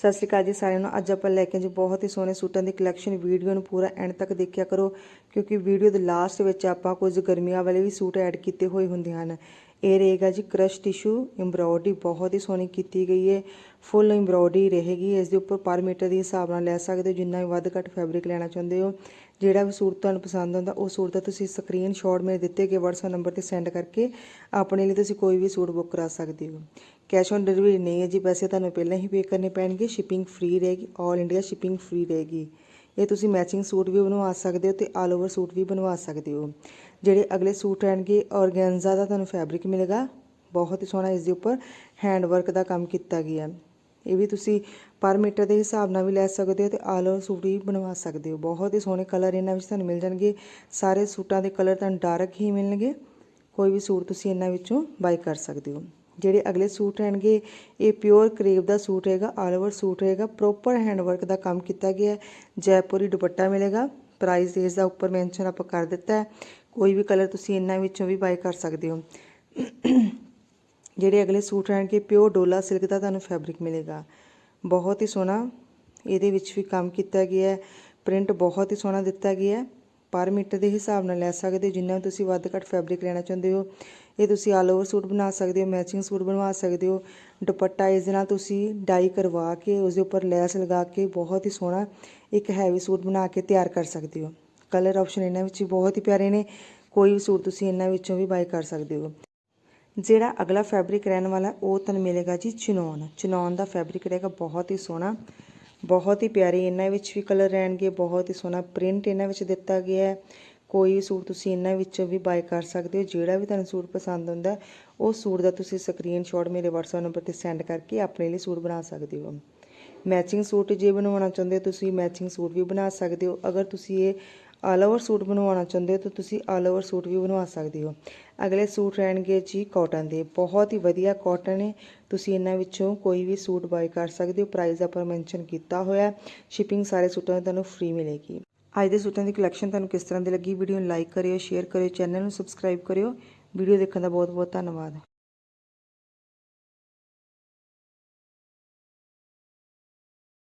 ਸਤਿ ਸ਼੍ਰੀ ਅਕਾਲ ਜੀ ਸਾਰਿਆਂ ਨੂੰ। ਅੱਜ ਆਪਾਂ ਲੈ ਕੇ ਜੀ ਬਹੁਤ ਹੀ ਸੋਹਣੇ ਸੂਟਾਂ ਦੀ ਕਲੈਕਸ਼ਨ ਵੀਡੀਓ ਨੂੰ ਪੂਰਾ ਐਂਡ ਤੱਕ ਦੇਖਿਆ ਕਰੋ, ਕਿਉਂਕਿ ਵੀਡੀਓ ਦੇ ਲਾਸਟ ਵਿੱਚ ਆਪਾਂ ਕੁਝ ਗਰਮੀਆਂ ਵਾਲੇ ਵੀ ਸੂਟ ਐਡ ਕੀਤੇ ਹੋਏ ਹੁੰਦੇ ਹਨ। ਇਹ ਰਹੇਗਾ ਜੀ ਕ੍ਰਸ਼ ਟਿਸ਼ੂ ਐਮਬ੍ਰੋਇਡਰੀ ਬਹੁਤ ਹੀ ਸੋਹਣੀ ਕੀਤੀ ਗਈ ਹੈ ਫੁੱਲ ਐਮਬ੍ਰੋਇਡਰੀ ਰਹੇਗੀ, ਇਸ ਦੇ ਉੱਪਰ ਪਰ ਮੀਟਰ ਦੇ ਹਿਸਾਬ ਨਾਲ ਲੈ ਸਕਦੇ ਹੋ, ਜਿੰਨਾ ਵੀ ਵੱਧ ਘੱਟ ਫੈਬਰਿਕ ਲੈਣਾ ਚਾਹੁੰਦੇ ਹੋ, ਜਿਹੜਾ ਵੀ ਸੂਟ ਤੁਹਾਨੂੰ ਪਸੰਦ ਆਉਂਦਾ, ਉਹ ਸੂਟ ਦਾ ਤੁਸੀਂ ਸਕਰੀਨਸ਼ਾਟ ਮੇਰੇ ਦਿੱਤੇ ਗਏ, WhatsApp ਨੰਬਰ ਤੇ ਸੈਂਡ ਕਰਕੇ ਆਪਣੇ ਲਈ ਤੁਸੀਂ ਕੋਈ ਵੀ ਸੂਟ ਬੁੱਕ ਕਰਾ ਸਕਦੇ ਹੋ। ਕੈਸ਼ ਔਨ ਡਿਲੀਵਰੀ ਨਹੀਂ ਹੈ ਜੀ, ਪੈਸੇ ਤੁਹਾਨੂੰ ਪਹਿਲਾਂ ਹੀ ਪੇ ਕਰਨੇ ਪੈਣਗੇ ਸ਼ਿਪਿੰਗ ਫ੍ਰੀ ਰਹੇਗੀ 올 ਇੰਡੀਆ ਸ਼ਿਪਿੰਗ ਫ੍ਰੀ ਰਹੇਗੀ। ਇਹ ਤੁਸੀਂ ਮੈਚਿੰਗ ਸੂਟ ਵੀ ਬਣਵਾ ਸਕਦੇ ਹੋ ਤੇ ਆਲ ਓਵਰ ਸੂਟ ਵੀ ਬਣਵਾ ਸਕਦੇ ਹੋ। ਜਿਹੜੇ ਅਗਲੇ ਸੂਟ ਰਹਿਣਗੇ ਔਰਗੈਂਜ਼ਾ ਦਾ ਤੁਹਾਨੂੰ ਫੈਬਰਿਕ ਮਿਲੇਗਾ। ਬਹੁਤ ਹੀ ਸੋਹਣਾ ਇਸ ਦੇ ਉੱਪਰ ਹੈਂਡ ਵਰਕ ਦਾ ਕੰਮ ਕੀਤਾ ਗਿਆ। ਇਹ ਵੀ ਤੁਸੀਂ ਪਰ ਮੀਟਰ ਦੇ ਹਿਸਾਬ ਨਾਲ ਵੀ ਲੈ ਸਕਦੇ ਹੋ ਤੇ ਆਲ ਓਵਰ ਸੂਟ ਵੀ ਬਣਵਾ ਸਕਦੇ ਹੋ। ਬਹੁਤ ਹੀ ਸੋਹਣੇ ਕਲਰ ਇਹਨਾਂ ਵਿੱਚ ਤੁਹਾਨੂੰ ਮਿਲ ਜਾਣਗੇ। ਸਾਰੇ ਸੂਟਾਂ ਦੇ ਕਲਰ ਤੁਹਾਨੂੰ ਡਾਰਕ ਹੀ ਮਿਲਣਗੇ। ਕੋਈ ਵੀ ਸੂਟ ਤੁਸੀਂ ਇਹਨਾਂ ਵਿੱਚੋਂ ਬਾਈ ਕਰ ਸਕਦੇ ਹੋ। ਜਿਹੜੇ ਅਗਲੇ ਸੂਟ ਰਹਿਣਗੇ, ਇਹ ਪਿਓਰ ਕਰੇਵ ਦਾ ਸੂਟ ਰਹੇਗਾ ਆਲ ਓਵਰ ਸੂਟ ਰਹੇਗਾ ਪ੍ਰੋਪਰ ਹੈਂਡ ਵਰਕ ਦਾ ਕੰਮ ਕੀਤਾ ਗਿਆ ਹੈ। ਜੈਪੁਰੀ ਦੁਪੱਟਾ ਮਿਲੇਗਾ ਪ੍ਰਾਈਸ ਇਸ ਦਾ ਉੱਪਰ ਮੈਂਸ਼ਨ ਆਪਾਂ ਕਰ ਦਿੱਤਾ ਹੈ। ਕੋਈ ਵੀ ਕਲਰ ਤੁਸੀਂ ਇਹਨਾਂ ਵਿੱਚੋਂ ਵੀ ਬਾਈ ਕਰ ਸਕਦੇ ਹੋ। ਜਿਹੜੇ ਅਗਲੇ ਸੂਟ ਰਹਿਣਗੇ ਪਿਓਰ ਡੋਲਾ ਸਿਲਕ ਦਾ ਤੁਹਾਨੂੰ ਫੈਬਰਿਕ ਮਿਲੇਗਾ। ਬਹੁਤ ਹੀ ਸੋਹਣਾ ਇਹਦੇ ਵਿੱਚ ਵੀ ਕੰਮ ਕੀਤਾ ਗਿਆ ਹੈ। ਪ੍ਰਿੰਟ ਬਹੁਤ ਹੀ ਸੋਹਣਾ ਦਿੱਤਾ ਗਿਆ ਹੈ। ਪਰ ਮੀਟਰ ਦੇ ਹਿਸਾਬ ਨਾਲ ਲੈ ਸਕਦੇ ਹੋ ਜਿੰਨਾ ਤੁਸੀਂ ਵੱਧ ਘੱਟ ਫੈਬਰਿਕ ਲੈਣਾ ਚਾਹੁੰਦੇ ਹੋ। ਇਹ ਤੁਸੀਂ ਆਲ ਓਵਰ ਸੂਟ ਬਣਾ ਸਕਦੇ ਹੋ ਮੈਚਿੰਗ ਸੂਟ ਬਣਵਾ ਸਕਦੇ ਹੋ। ਦੁਪੱਟਾ ਇਸ ਦੇ ਨਾਲ ਤੁਸੀਂ ਡਾਈ ਕਰਵਾ ਕੇ, ਉਸ ਦੇ ਉੱਪਰ ਲੈਸ ਲਗਾ ਕੇ ਬਹੁਤ ਹੀ ਸੋਹਣਾ ਇੱਕ ਹੈਵੀ ਸੂਟ ਬਣਾ ਕੇ ਤਿਆਰ ਕਰ ਸਕਦੇ ਹੋ। ਕਲਰ ਆਪਸ਼ਨ ਇਹਨਾਂ ਵਿੱਚ ਬਹੁਤ ਹੀ ਪਿਆਰੇ ਨੇ। ਕੋਈ ਵੀ ਸੂਟ ਤੁਸੀਂ ਇਹਨਾਂ ਵਿੱਚੋਂ ਵੀ ਬਾਈ ਕਰ ਸਕਦੇ ਹੋ। ਜਿਹੜਾ ਅਗਲਾ ਫੈਬਰਿਕ ਰਹਿਣ ਵਾਲਾ, ਉਹ ਤੁਹਾਨੂੰ ਮਿਲੇਗਾ ਜੀ ਚਨੌਨ। ਚਨੌਨ ਦਾ ਫੈਬਰਿਕ ਰਹੇਗਾ ਬਹੁਤ ਹੀ ਸੋਹਣਾ। ਬਹੁਤ ਹੀ ਪਿਆਰੇ, ਇਹਨਾਂ ਵਿੱਚ ਵੀ ਕਲਰ ਰਹਿਣਗੇ, ਬਹੁਤ ਹੀ ਸੋਹਣਾ ਪ੍ਰਿੰਟ ਇਹਨਾਂ ਵਿੱਚ ਦਿੱਤਾ ਗਿਆ ਹੈ। ਕੋਈ ਵੀ ਸੂਟ ਤੁਸੀਂ ਇਹਨਾਂ ਵਿੱਚੋਂ ਵੀ ਬਾਈ ਕਰ ਸਕਦੇ ਹੋ, ਜਿਹੜਾ ਵੀ ਤੁਹਾਨੂੰ ਸੂਟ ਪਸੰਦ ਹੁੰਦਾ ਉਹ ਸੂਟ ਦਾ ਤੁਸੀਂ ਸਕਰੀਨਸ਼ਾਟ ਮੇਰੇ WhatsApp ਨੰਬਰ ਤੇ ਸੈਂਡ ਕਰਕੇ ਆਪਣੇ ਲਈ ਸੂਟ ਬਣਾ ਸਕਦੇ ਹੋ। ਮੈਚਿੰਗ ਸੂਟ ਜੇ ਬਣਾਉਣਾ ਚਾਹੁੰਦੇ ਹੋ, ਤੁਸੀਂ ਮੈਚਿੰਗ ਸੂਟ ਵੀ ਬਣਾ ਸਕਦੇ ਹੋ। ਅਗਰ ਤੁਸੀਂ ਇਹ ਆਲ ਓਵਰ ਸੂਟ ਬਣਵਾਉਣਾ ਚਾਹੁੰਦੇ ਹੋ ਤਾਂ ਤੁਸੀਂ ਆਲ ਓਵਰ ਸੂਟ ਵੀ ਬਣਵਾ ਸਕਦੇ ਹੋ। ਅਗਲੇ ਸੂਟ ਰਹਿਣਗੇ ਜੀ ਕਾਟਨ ਦੇ। ਬਹੁਤ ਹੀ ਵਧੀਆ ਕਾਟਨ ਹੈ ਤੁਸੀਂ ਇਹਨਾਂ ਵਿੱਚੋਂ ਕੋਈ ਵੀ ਸੂਟ ਬਾਈ ਕਰ ਸਕਦੇ ਹੋ। ਪ੍ਰਾਈਸ ਆਪਾਂ ਮੈਂਸ਼ਨ ਕੀਤਾ ਹੋਇਆ ਸ਼ਿਪਿੰਗ ਸਾਰੇ ਸੂਟਾਂ ਦੀ ਤੁਹਾਨੂੰ ਫ੍ਰੀ ਮਿਲੇਗੀ। ਅੱਜ ਦੇ ਸੂਟਾਂ ਦੀ ਕਲੈਕਸ਼ਨ ਤੁਹਾਨੂੰ ਕਿਸ ਤਰ੍ਹਾਂ ਦੀ ਲੱਗੀ? ਵੀਡੀਓ ਨੂੰ ਲਾਈਕ ਕਰਿਓ ਸ਼ੇਅਰ ਕਰਿਓ ਚੈਨਲ ਨੂੰ ਸਬਸਕ੍ਰਾਈਬ ਕਰਿਓ। ਵੀਡੀਓ ਦੇਖਣ ਦਾ ਬਹੁਤ ਬਹੁਤ ਧੰਨਵਾਦ।